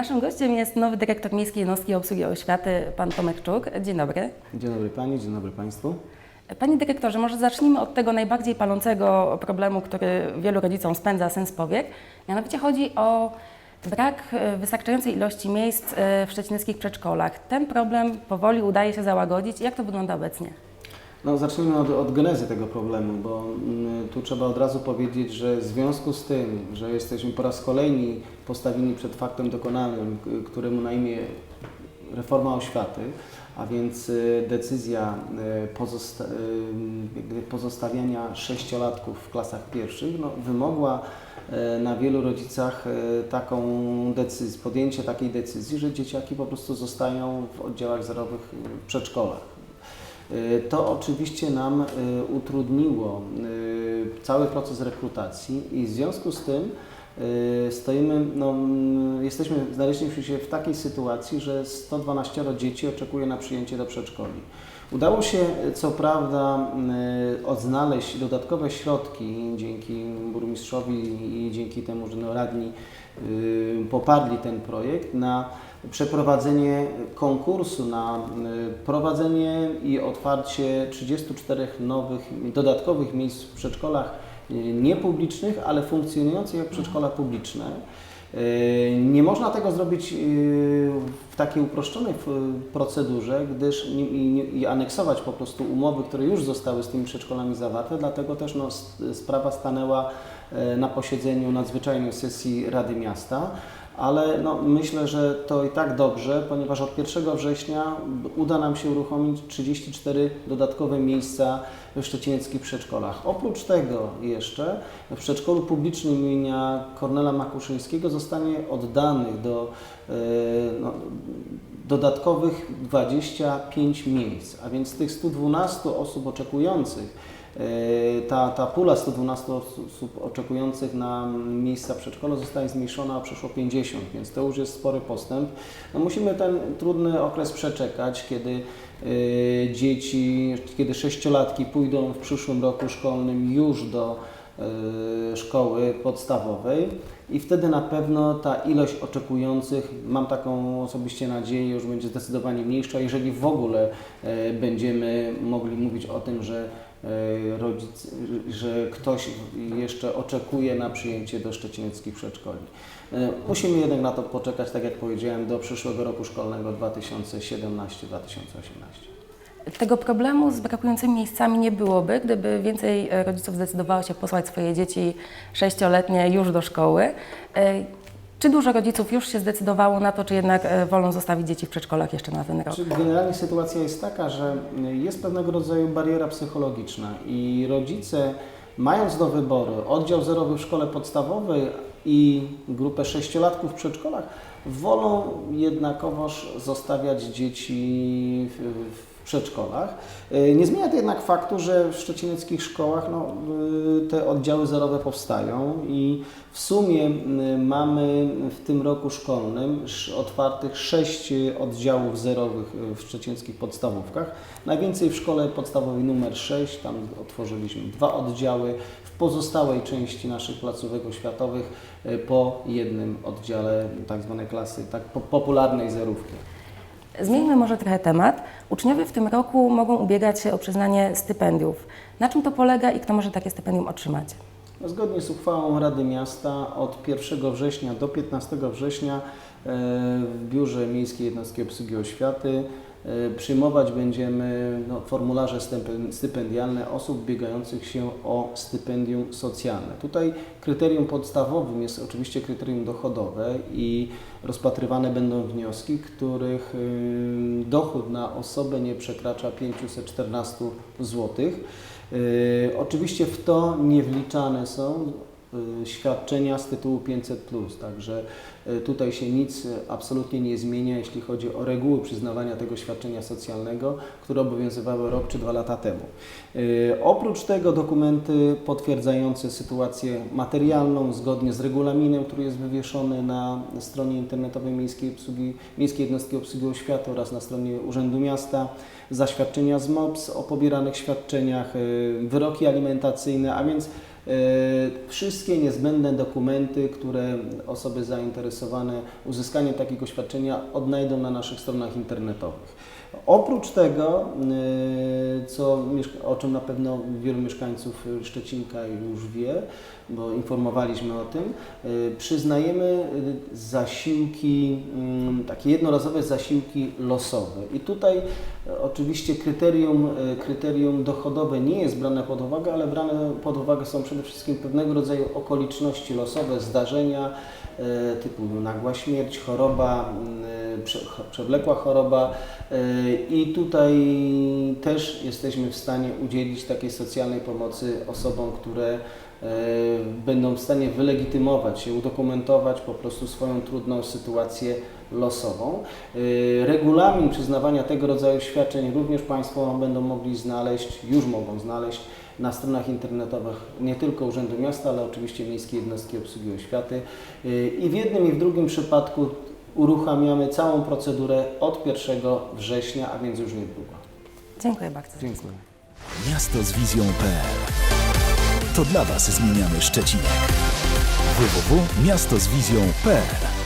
Naszym gościem jest nowy dyrektor Miejskiej Jednostki Obsługi Oświaty, pan Tomek Czuk. Dzień dobry. Dzień dobry Pani, dzień dobry Państwu. Panie dyrektorze, może zacznijmy od tego najbardziej palącego problemu, który wielu rodzicom spędza sens powiek. Mianowicie chodzi o brak e, wystarczającej ilości miejsc e, w szczecineckich przedszkolach. Ten problem powoli udaje się załagodzić. Jak to wygląda obecnie? No, zacznijmy od, od genezy tego problemu, bo mm, tu trzeba od razu powiedzieć, że w związku z tym, że jesteśmy po raz kolejny postawieni przed faktem dokonanym, któremu na imię reforma oświaty, a więc y, decyzja y, pozosta- y, pozostawiania sześciolatków w klasach pierwszych no, wymogła na wielu rodzicach taką decyzję, podjęcie takiej decyzji, że dzieciaki po prostu zostają w oddziałach zerowych w przedszkolach. Y, To oczywiście nam y, utrudniło y, cały proces rekrutacji i w związku z tym stoimy, no, mm, jesteśmy, znaleźliśmy się w takiej sytuacji, że 112 dzieci oczekuje na przyjęcie do przedszkoli. Udało się y, co prawda y, odnaleźć dodatkowe środki dzięki burmistrzowi i dzięki temu, że no, radni y, poparli ten projekt na przeprowadzenie konkursu na y, prowadzenie i otwarcie 34 nowych, dodatkowych miejsc w przedszkolach y, niepublicznych, ale funkcjonujących jak przedszkola publiczne. Y, Nie można tego zrobić y, w takiej uproszczonej procedurze, gdyż i, nie- i aneksować po prostu umowy, które już zostały z tymi przedszkolami zawarte, dlatego też no, sprawa stanęła e, na posiedzeniu nadzwyczajnej sesji Rady Miasta. Ale no, myślę, że to i tak dobrze, ponieważ od 1 września uda nam się uruchomić 34 dodatkowe miejsca w szczecineckich przedszkolach. Oprócz tego jeszcze w przedszkolu publicznym imienia Kornela Makuszyńskiego zostanie oddanych do e, no, dodatkowych 25 miejsc, a więc tych 112 osób oczekujących Ta, ta pula 112 osób oczekujących na miejsca w przedszkolu zostaje zmniejszona o przeszło 50, więc to już jest spory postęp. No musimy ten trudny okres przeczekać, kiedy e, dzieci, kiedy sześciolatki pójdą w przyszłym roku szkolnym już do e, szkoły podstawowej i wtedy na pewno ta ilość oczekujących, mam taką osobiście nadzieję, już będzie zdecydowanie mniejsza, jeżeli w ogóle e, będziemy mogli mówić o tym, że e, rodzic, że ktoś jeszcze oczekuje na przyjęcie do szczecineckich przedszkoli. E, Musimy jednak na to poczekać, tak jak powiedziałem, do przyszłego roku szkolnego 2017-2018. Tego problemu z brakującymi miejscami nie byłoby, gdyby więcej e, rodziców zdecydowało się posłać swoje dzieci sześcioletnie już do szkoły. Czy dużo rodziców już się zdecydowało na to, czy jednak e, wolą zostawić dzieci w przedszkolach jeszcze na ten rok? Znaczy, Generalnie sytuacja jest taka, że jest pewnego rodzaju bariera psychologiczna i rodzice, mając do wyboru oddział zerowy w szkole podstawowej i grupę sześciolatków w przedszkolach, wolą jednakowoż zostawiać dzieci w przedszkolach. E, Nie zmienia to jednak faktu, że w szczecineckich szkołach no, y, te oddziały zerowe powstają i w sumie mamy w tym roku szkolnym sz- otwartych sześć oddziałów zerowych y, w szczecińskich podstawówkach. Najwięcej w szkole podstawowej numer 6, tam otworzyliśmy dwa oddziały. W pozostałej części naszych placówek oświatowych po jednym oddziale tak zwanej klasy tak po- popularnej zerówki. Zmieńmy może trochę temat. Uczniowie w tym roku mogą ubiegać się o przyznanie stypendiów. Na czym to polega i kto może takie stypendium otrzymać? No, Zgodnie z uchwałą Rady Miasta od 1 września do 15 września w Biurze Miejskiej Jednostki Obsługi Oświaty e, przyjmować będziemy no, formularze stypen- stypendialne osób biegających się o stypendium socjalne. Tutaj kryterium podstawowym jest oczywiście kryterium dochodowe i rozpatrywane będą wnioski, których y, dochód na osobę nie przekracza 514 złotych. Y, Oczywiście w to nie wliczane są świadczenia z tytułu 500, także y, tutaj się nic y, absolutnie nie zmienia, jeśli chodzi o reguły przyznawania tego świadczenia socjalnego, które obowiązywały rok czy dwa lata temu. Y, Oprócz tego dokumenty potwierdzające sytuację materialną zgodnie z regulaminem, który jest wywieszony na stronie internetowej Miejskiej, Obsługi, Miejskiej Jednostki Obsługi Oświaty oraz na stronie Urzędu Miasta, zaświadczenia z MOPS o pobieranych świadczeniach, y, wyroki alimentacyjne, a więc Wszystkie niezbędne dokumenty, które osoby zainteresowane uzyskaniem takiego świadczenia odnajdą na naszych stronach internetowych. Oprócz tego, e, co, o czym na pewno wielu mieszkańców Szczecinka już wie, bo informowaliśmy o tym, e, przyznajemy e, zasiłki, takie jednorazowe zasiłki losowe. I tutaj oczywiście kryterium, kryterium dochodowe nie jest brane pod uwagę, ale brane pod uwagę są przede wszystkim pewnego rodzaju okoliczności losowe, zdarzenia typu nagła śmierć, choroba, mm, e, przewlekła choroba. E, i tutaj też jesteśmy w stanie udzielić takiej socjalnej pomocy osobom, które e, będą w stanie wylegitymować się, udokumentować po prostu swoją trudną sytuację losową. E, Regulamin przyznawania tego rodzaju świadczeń również Państwo będą mogli znaleźć, już mogą znaleźć na stronach internetowych nie tylko Urzędu Miasta, ale oczywiście Miejskiej Jednostki Obsługi Oświaty. E, I w jednym i w drugim przypadku uruchamiamy całą procedurę od 1 września, a więc już niedługo. Dziękuję bardzo. Dziękuję. Miasto z wizją.pl To dla Was zmieniamy Szczecinek. www.miastozwizją.pl